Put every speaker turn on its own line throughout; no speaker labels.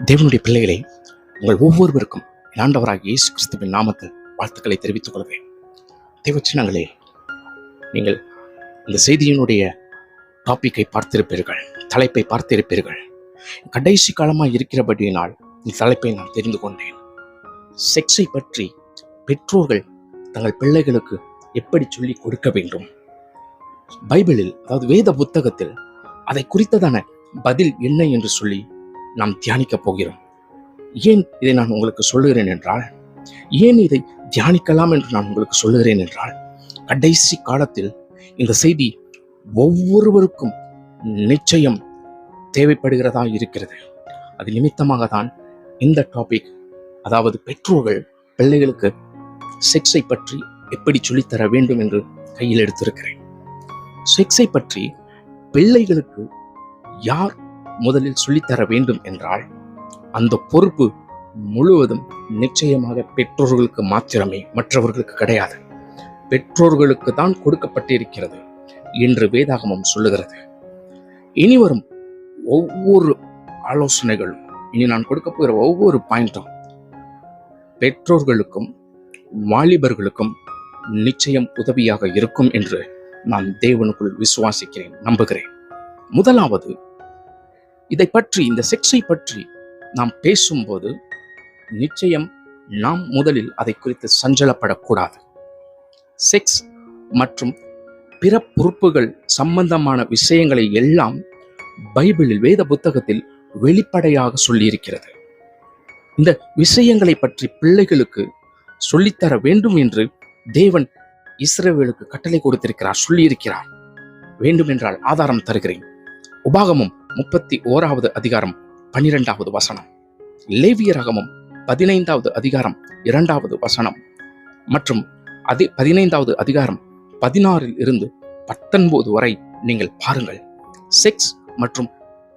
தேவனுடைய பிள்ளைகளே உங்கள் ஒவ்வொருவருக்கும் ஆண்டவராக இயேசு கிறிஸ்துவின் நாமத்தில் வாழ்த்துக்களை தெரிவித்துக் கொள்கிறேன். தேவச்சினங்களே நீங்கள் இந்த செய்தியினுடைய டாப்பிக்கை பார்த்திருப்பீர்கள் தலைப்பை பார்த்திருப்பீர்கள். கடைசி காலமாக இருக்கிறபடியினால் இந்த தலைப்பை நான் தெரிந்து கொண்டேன். செக்ஸை பற்றி பெற்றோர்கள் தங்கள் பிள்ளைகளுக்கு எப்படி சொல்லி கொடுக்க வேண்டும்? பைபிளில் அதாவது வேத புத்தகத்தில் அதை குறித்ததான பதில் என்ன என்று சொல்லி நாம் தியானிக்கப் போகிறோம். ஏன் இதை நான் உங்களுக்கு சொல்லுகிறேன் என்றால் ஏன் இதை தியானிக்கலாம் என்று நான் உங்களுக்கு சொல்லுகிறேன் என்றால் கடைசி காலத்தில் இந்த செய்தி ஒவ்வொருவருக்கும் நிச்சயம் தேவைப்படுகிறதா இருக்கிறது. அது நிமித்தமாக தான் இந்த டாபிக் அதாவது பெற்றோர்கள் பிள்ளைகளுக்கு செக்ஸை பற்றி எப்படி சொல்லித்தர வேண்டும் என்று கையில் எடுத்திருக்கிறேன். செக்ஸை பற்றி பிள்ளைகளுக்கு யார் முதலில் சொல்லித்தர வேண்டும் என்றால் அந்த பொறுப்பு முழுவதும் நிச்சயமாக பெற்றோர்களுக்கு மாத்திரமே மற்றவர்களுக்கு கிடையாது. பெற்றோர்களுக்கு தான் கொடுக்கப்பட்டிருக்கிறது என்று வேதாகமம் சொல்லுகிறது. இனி வரும் ஒவ்வொரு ஆலோசனைகளும் இனி நான் கொடுக்க போகிற ஒவ்வொரு பாயிண்டும் பெற்றோர்களுக்கும் வாலிபர்களுக்கும் நிச்சயம் உதவியாக இருக்கும் என்று நான் தேவனுக்குள் விசுவாசிக்கிறேன் நம்புகிறேன். முதலாவது இதை பற்றி இந்த செக்ஸை பற்றி நாம் பேசும்போது நிச்சயம் நாம் முதலில் அதை குறித்து சஞ்சலப்படக்கூடாது. செக்ஸ் மற்றும் பிற பொறுப்புகள் சம்பந்தமான விஷயங்களை எல்லாம் பைபிளில் வேத புத்தகத்தில் வெளிப்படையாக சொல்லியிருக்கிறது. இந்த விஷயங்களை பற்றி பிள்ளைகளுக்கு சொல்லித்தர வேண்டும் என்று தேவன் இஸ்ரேவேலுக்கு கட்டளை கொடுத்திருக்கிறார் சொல்லியிருக்கிறார். வேண்டும் என்றால் ஆதாரம் தருகிறேன். உபாகமும் முப்பத்தி ஓராவது அதிகாரம் பன்னிரெண்டாவது வசனம். லேவியரகமும் பதினைந்தாவது அதிகாரம் இரண்டாவது வசனம். மற்றும் அதே பதினைந்தாவது அதிகாரம் பதினாறில் இருந்து பத்தொன்பது வரை நீங்கள் பாருங்கள். செக்ஸ் மற்றும்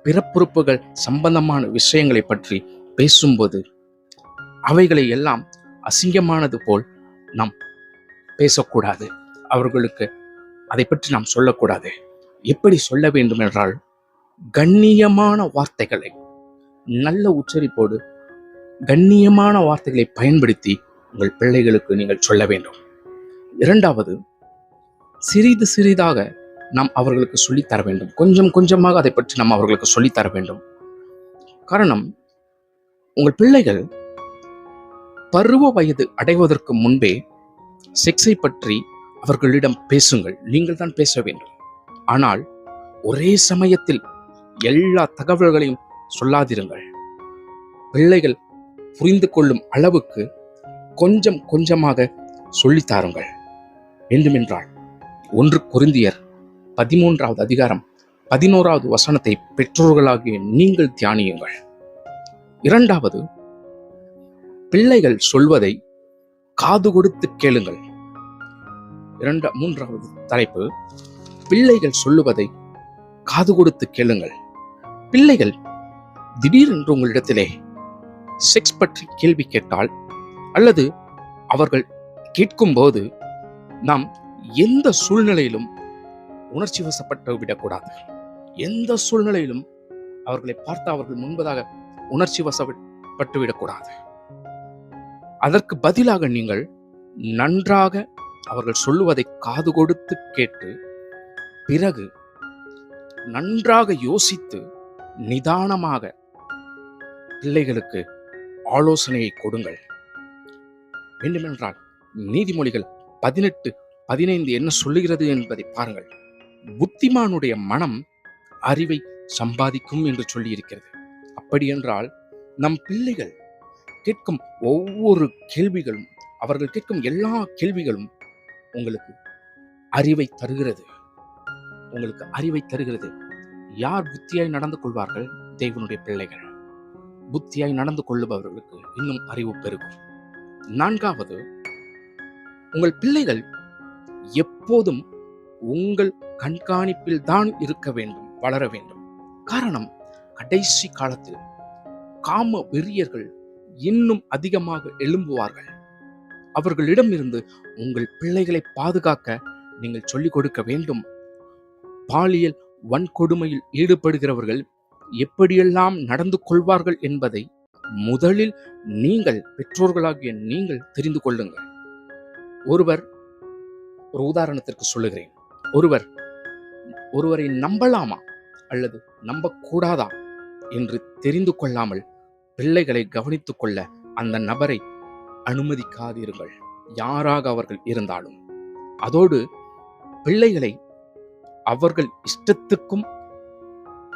பிறப்புறுப்புகள் சம்பந்தமான விஷயங்களை பற்றி பேசும்போது அவைகளை எல்லாம் அசிங்கமானது போல் நாம் பேசக்கூடாது. அவர்களுக்கு அதை பற்றி நாம் சொல்லக்கூடாது. எப்படி சொல்ல வேண்டும் என்றால் கண்ணியமான வார்த்தைகளை நல்ல உச்சரிப்போடு கண்ணியமான வார்த்தைகளை பயன்படுத்தி உங்கள் பிள்ளைகளுக்கு நீங்கள் சொல்ல வேண்டும். இரண்டாவது சிறிது சிறிதாக நாம் அவர்களுக்கு சொல்லித் தர வேண்டும். கொஞ்சம் கொஞ்சமாக அதை பற்றி நாம் அவர்களுக்கு சொல்லித் தர வேண்டும். காரணம் உங்கள் பிள்ளைகள் பருவ வயது அடைவதற்கு முன்பே செக்ஸை பற்றி அவர்களிடம் பேசுங்கள். நீங்கள் தான் பேச வேண்டும். ஆனால் ஒரே சமயத்தில் எல்லா தகவல்களையும் சொல்லாதிருங்கள். பிள்ளைகள் புரிந்து கொள்ளும் அளவுக்கு கொஞ்சம் கொஞ்சமாக சொல்லித் தாருங்கள். வேண்டுமென்றால் ஒன்று குருந்தியர் பதிமூன்றாவது அதிகாரம் பதினோராவது வசனத்தை பெற்றோர்களாகிய நீங்கள் தியானியுங்கள். இரண்டாவது பிள்ளைகள் சொல்வதை காது கொடுத்து கேளுங்கள். இரண்டா மூன்றாவது தலைப்பு பிள்ளைகள் சொல்லுவதை காது கொடுத்து கேளுங்கள். பிள்ளைகள் திடீரென்று உங்களிடத்திலே செக்ஸ் பற்றி கேள்வி கேட்டால் அல்லது அவர்கள் கேட்கும்போது நாம் எந்த சூழ்நிலையிலும் உணர்ச்சி வசப்பட்டு விடக்கூடாது. எந்த சூழ்நிலையிலும் அவர்களை பார்த்து அவர்கள் முன்பதாக உணர்ச்சி வசப்பட்டு விடக்கூடாது. அதற்கு பதிலாக நீங்கள் நன்றாக அவர்கள் சொல்லுவதை காது கொடுத்து கேட்டு பிறகு நன்றாக யோசித்து நிதானமாக பிள்ளைகளுக்கு ஆலோசனையை கொடுங்கள். வேண்டுமென்றால் நீதிமொழிகள் பதினெட்டு பதினைந்து என்ன சொல்லுகிறது என்பதை பாருங்கள். புத்திமானுடைய மனம் அறிவை சம்பாதிக்கும் என்று சொல்லியிருக்கிறது. அப்படியென்றால் நம் பிள்ளைகள் கேட்கும் ஒவ்வொரு கேள்விகளும் அவர்கள் கேட்கும் எல்லா கேள்விகளும் உங்களுக்கு அறிவை தருகிறது. உங்களுக்கு அறிவை தருகிறது. யார் புத்தியாய் நடந்து கொள்வார்கள்? தேவனுடைய பிள்ளைகள். புத்தியாய் நடந்து கொள்ளுபவர்களுக்கு இன்னும் அறிவு பெருகும். நான்காவது உங்கள் பிள்ளைகள் எப்போதும் உங்கள் கண்காணிப்பில் தான் இருக்க வேண்டும் வளர வேண்டும். காரணம் கடைசி காலத்தில் காம வெறியர்கள் இன்னும் அதிகமாக எழும்புவார்கள். அவர்களிடமிருந்து உங்கள் பிள்ளைகளை பாதுகாக்க நீங்கள் சொல்லிக் கொடுக்க வேண்டும். பாலியல் வன்கொடுமையில் ஈடுபடுகிறவர்கள் எப்படியெல்லாம் நடந்து கொள்வார்கள் என்பதை முதலில் நீங்கள் பெற்றோர்களாகிய நீங்கள் தெரிந்து கொள்ளுங்கள். ஒருவர் ஒரு உதாரணத்திற்கு சொல்லுகிறேன். ஒருவர் ஒருவரை நம்பலாமா அல்லது நம்பக்கூடாதா என்று தெரிந்து கொள்ளாமல் பிள்ளைகளை கவனித்துக் கொள்ள அந்த நபரை அனுமதிக்காதீர்கள். யாராக அவர்கள் இருந்தாலும். அதோடு பிள்ளைகளை அவர்கள் இஷ்டத்துக்கும்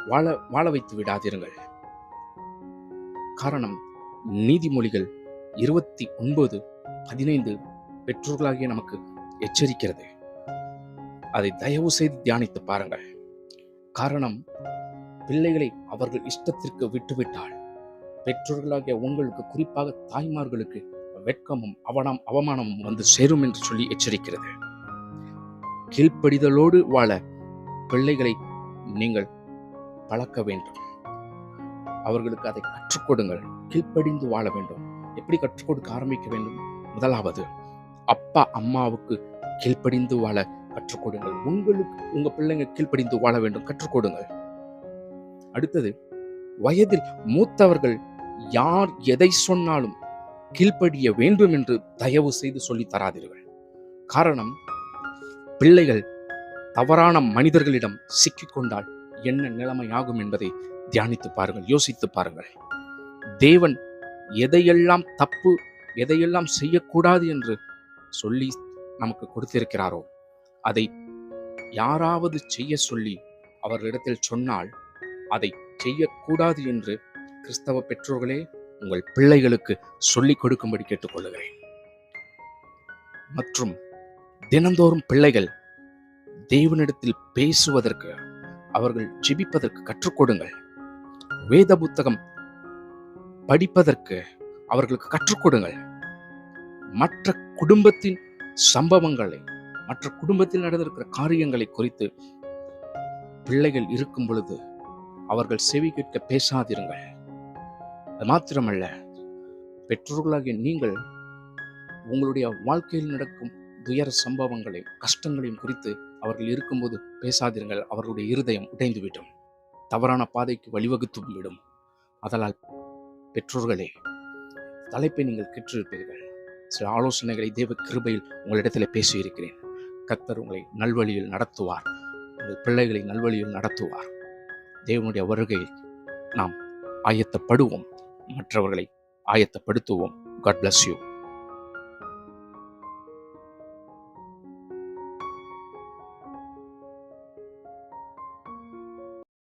வாழ வாழ வைத்து விடாதீர்கள். காரணம் நீதிமொழிகள் இருபத்தி ஒன்பது பதினைந்து பெற்றோர்களாகிய நமக்கு எச்சரிக்கிறது. அதை தயவு செய்து தியானித்து பாருங்கள். காரணம் பிள்ளைகளை அவர்கள் இஷ்டத்திற்கு விட்டுவிட்டால் பெற்றோர்களாகிய உங்களுக்கு குறிப்பாக தாய்மார்களுக்கு வெட்கமும் அவனம் அவமானமும் வந்து சேரும் என்று சொல்லி எச்சரிக்கிறது. கீழ்ப்படிதலோடு வாழ பிள்ளைகளை நீங்கள் பழக்க வேண்டும். அவர்களுக்கு அதை கற்றுக் கொடுங்கள். கீழ்ப்படிந்து வாழ வேண்டும். எப்படி கற்றுக் கொடுக்க ஆரம்பிக்க வேண்டும்? முதலாவது அப்பா அம்மாவுக்கு கீழ்ப்படிந்து வாழ கற்றுக் கொடுங்கள். உங்களுக்கு உங்க பிள்ளைங்க கீழ்ப்படிந்து வாழ வேண்டும். கற்றுக் கொடுங்கள். அடுத்தது வயதில் மூத்தவர்கள் யார் எதை சொன்னாலும் கீழ்ப்படிய வேண்டும் என்று தயவு செய்து சொல்லி தராதீர்கள். காரணம் பிள்ளைகள் தவறான மனிதர்களிடம் சிக்கிக்கொண்டால் என்ன நிலைமையாகும் என்பதை தியானித்து பாருங்கள் யோசித்து பாருங்கள். தேவன் எதையெல்லாம் தப்பு எதையெல்லாம் செய்யக்கூடாது என்று சொல்லி நமக்கு கொடுத்திருக்கிறாரோ அதை யாராவது செய்ய சொல்லி அவர்களிடத்தில் சொன்னால் அதை செய்யக்கூடாது என்று கிறிஸ்தவ பெற்றோர்களே உங்கள் பிள்ளைகளுக்கு சொல்லிக் கொடுக்கும்படி கேட்டுக்கொள்கிறேன் மற்றும் தினந்தோறும் பிள்ளைகள் தேவனிடத்தில் பேசுவதற்கு அவர்கள் ஜெபிப்பதற்கு கற்றுக் கொடுங்கள். வேத புத்தகம் படிப்பதற்கு அவர்களுக்கு கற்றுக் கொடுங்கள். மற்ற குடும்பத்தின் சம்பவங்களை மற்ற குடும்பத்தில் நடந்திருக்கிற காரியங்களை குறித்து பிள்ளைகள் இருக்கும் பொழுது அவர்கள் செவி கேட்க பேசாதிருங்கள். அது மாத்திரமல்ல பெற்றோர்களாகிய நீங்கள் உங்களுடைய வாழ்க்கையில் நடக்கும் துயர சம்பவங்களையும் கஷ்டங்களையும் குறித்து அவர்கள் இருக்கும்போது பேசாதிருங்கள் அவர்களுடைய இருதயம் உடைந்துவிடும் தவறான பாதைக்கு வழிவகுத்து விடும். அதனால் பெற்றோர்களே தலைப்பை நீங்கள் கற்றிருப்பீர்கள் சில ஆலோசனைகளை தேவ கிருபையில் உங்களிடத்தில் பேசியிருக்கிறேன். கத்தர் உங்களை நல்வழியில் நடத்துவார். உங்கள் பிள்ளைகளை நல்வழியில் நடத்துவார். தேவனுடைய வருகையில் நாம் ஆயத்தப்படுவோம். மற்றவர்களை ஆயத்தப்படுத்துவோம். God bless you